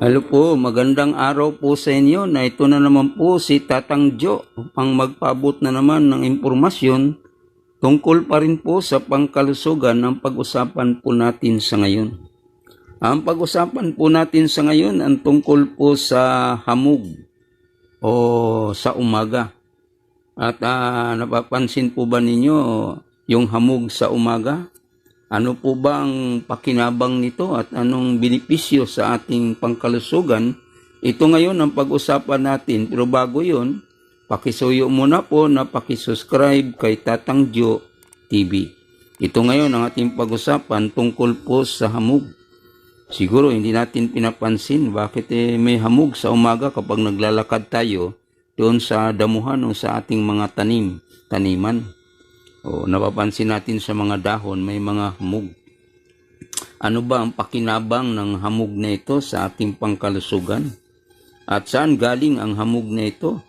Hello po, magandang araw po sa inyo na ito na naman po si Tatang Jo ang magpaabot na naman ng impormasyon tungkol pa rin po sa pangkalusugan ng pag-usapan po natin sa ngayon. Ang pag-usapan po natin sa ngayon ang tungkol po sa hamog o sa umaga. At ah, napapansin po ba ninyo yung hamog sa umaga? Ano po ba ang pakinabang nito at anong benepisyo sa ating pangkalusugan? Ito ngayon ang pag-usapan natin. Pero bago yun, pakisuyo muna po na pakisubscribe kay Tatang Jo TV. Ito ngayon ang ating pag-usapan tungkol po sa hamog. Siguro hindi natin pinapansin bakit eh, may hamog sa umaga kapag naglalakad tayo doon sa damuhan o sa ating mga tanim, taniman. O napapansin natin sa mga dahon may mga hamog. Ano ba ang pakinabang ng hamog na ito sa ating pangkalusugan? At saan galing ang hamog na ito?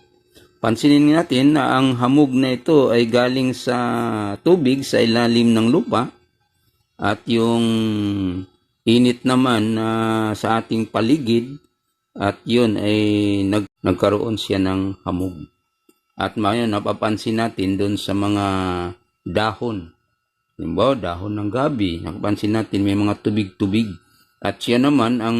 Pansinin natin na ang hamog na ito ay galing sa tubig sa ilalim ng lupa at yung init naman na sa ating paligid at yun ay nag, nagkaroon siya ng hamog. At ngayon napapansin natin doon sa mga dahon. Halimbawa, dahon ng gabi. Napapansin natin may mga tubig-tubig. At siya naman ang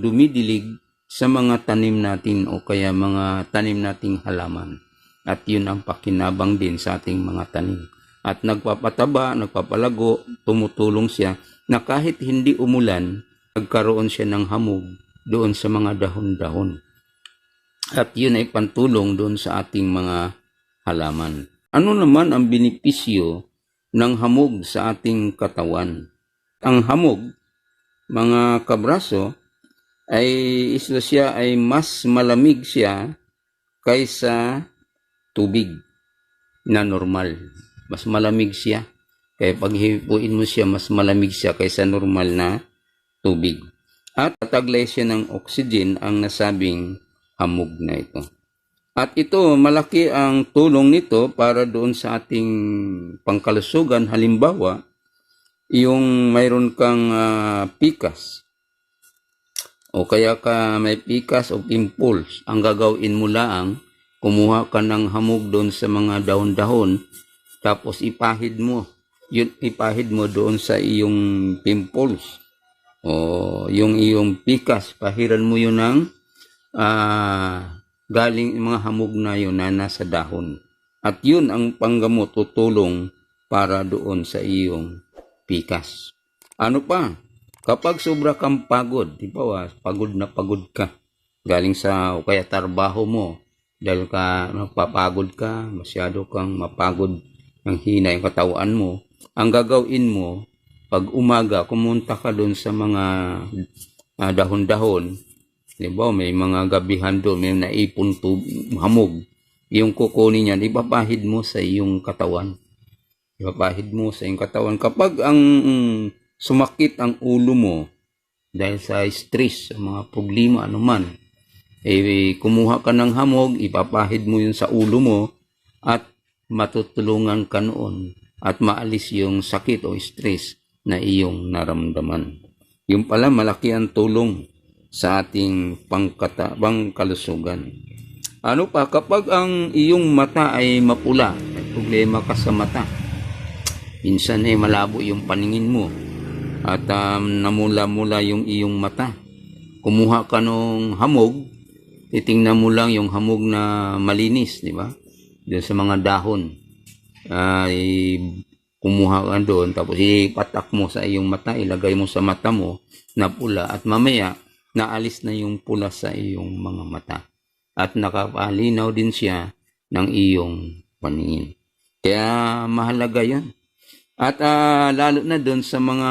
dumidilig sa mga tanim natin o kaya mga tanim nating halaman. At yun ang pakinabang din sa ating mga tanim. At nagpapataba, nagpapalago, tumutulong siya na kahit hindi umulan, nagkaroon siya ng hamog doon sa mga dahon-dahon. At yun ay pantulong doon sa ating mga halaman. Ano naman ang benepisyo ng hamog sa ating katawan? Ang hamog, mga kabraso, ay isla siya ay mas malamig siya kaysa tubig na normal. Mas malamig siya. Kaya pag hipuin mo siya, mas malamig siya kaysa normal na tubig. At tataglay siya ng oxygen ang nasabing hamog na ito. At ito, malaki ang tulong nito para doon sa ating pangkalusugan. Halimbawa, yung mayroon kang ah, pikas o kaya ka may pikas o pimples, ang gagawin mo lang, kumuha ka ng hamog doon sa mga dahon-dahon, tapos ipahid mo. Yun, ipahid mo doon sa iyong pimples. O yung iyong pikas, pahiran mo yun ng ah, galing mga hamog na yun na nasa dahon. At yun ang panggamot o tulong para doon sa iyong pikas. Ano pa? Kapag sobra kang pagod, di ba, pagod na pagod ka, galing sa o kaya trabaho mo, dahil ka napapagod ka, masyado kang mapagod ng hina yung katawan mo, ang gagawin mo, pag umaga, kumunta ka doon sa mga ah, dahon-dahon, di ba, may mga gabihan doon, may naipon tub, hamog, yung kukunin niyan, ipapahid mo sa iyong katawan. Ipapahid mo sa iyong katawan. Kapag ang mm, sumakit ang ulo mo dahil sa stress, sa mga problema, anuman, eh, kumuha ka ng hamog, ipapahid mo yun sa ulo mo at matutulungan ka noon at maalis yung sakit o stress na iyong naramdaman. Yung pala malaki ang tulong sa ating pangkata, pangkalusugan. Ano pa, kapag ang iyong mata ay mapula, may problema ka sa mata, minsan ay malabo yung paningin mo at um, namula-mula yung iyong mata. Kumuha ka ng hamog, titingnan mo lang yung hamog na malinis, di ba? Doon sa mga dahon. Ay kumuha ka doon, tapos ipatak mo sa iyong mata, ilagay mo sa mata mo na pula at mamaya naalis na yung pula sa iyong mga mata at nakapalinaw din siya ng iyong paningin. Kaya mahalaga yan. At ah, lalo na doon sa mga,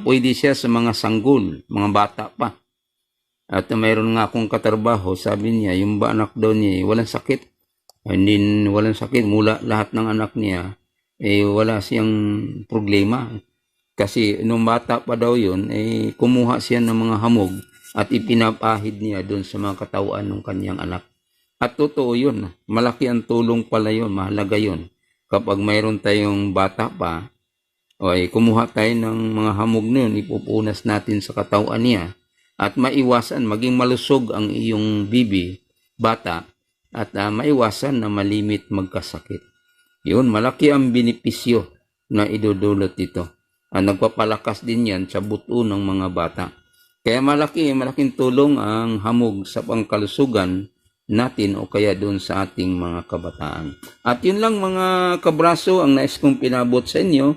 pwede siya sa mga sanggol, mga bata pa. At mayroon nga akong katrabaho, sabi niya, yung ba anak daw niya, eh, walang sakit. Then, walang sakit, mula lahat ng anak niya, eh wala siyang problema. Kasi nung bata pa daw yun, eh kumuha siya ng mga hamog at ipinapahid niya doon sa mga katawan ng kanyang anak. At totoo yun, malaki ang tulong pala yun, mahalaga yun. Kapag mayroon tayong bata pa, o ay kumuha tayo ng mga hamog na yun, ipupunas natin sa katawan niya, at maiwasan maging malusog ang iyong bibi, bata, at ah, maiwasan na malimit magkasakit. Yun, malaki ang benepisyo na idudulot dito. Ah, nagpapalakas din yan sa buto ng mga bata. Kaya malaki, malaking tulong ang hamog sa pangkalusugan natin o kaya doon sa ating mga kabataan. At yun lang mga kabraso ang nais kong pinabot sa inyo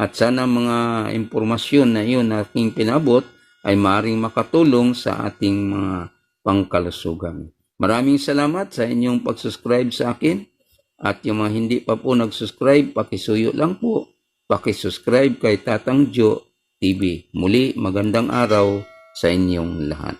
at sana mga impormasyon na yun na aking pinabot ay maring makatulong sa ating mga pangkalusugan. Maraming salamat sa inyong pag-subscribe sa akin at yung mga hindi pa po nag-subscribe, pakisuyo lang po. Pakisubscribe kay Tatang Jo TV. Muli, magandang araw sa inyong lahat.